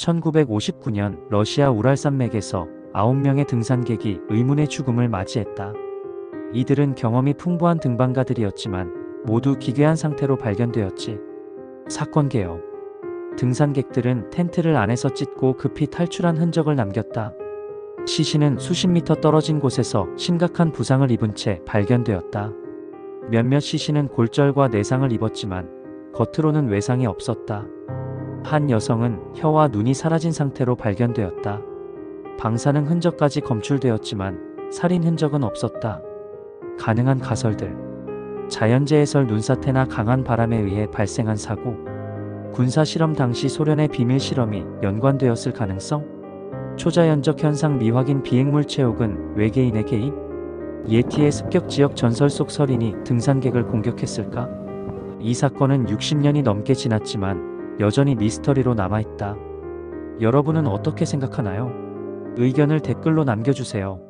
1959년 러시아 우랄산맥에서 9명의 등산객이 의문의 죽음을 맞이했다. 이들은 경험이 풍부한 등반가들이었지만 모두 기괴한 상태로 발견되었지. 사건 개요. 등산객들은 텐트를 안에서 찢고 급히 탈출한 흔적을 남겼다. 시신은 수십 미터 떨어진 곳에서 심각한 부상을 입은 채 발견되었다. 몇몇 시신은 골절과 내상을 입었지만 겉으로는 외상이 없었다. 한 여성은 혀와 눈이 사라진 상태로 발견되었다. 방사능 흔적까지 검출되었지만 살인 흔적은 없었다. 가능한 가설들. 자연재해 설 눈사태나 강한 바람에 의해 발생한 사고. 군사 실험 당시 소련의 비밀 실험이 연관되었을 가능성? 초자연적 현상 미확인 비행물 체 혹은 외계인의 개입? 예티의 습격 지역 전설 속 설인이 등산객을 공격했을까? 이 사건은 60년이 넘게 지났지만 여전히 미스터리로 남아있다. 여러분은 어떻게 생각하나요? 의견을 댓글로 남겨주세요.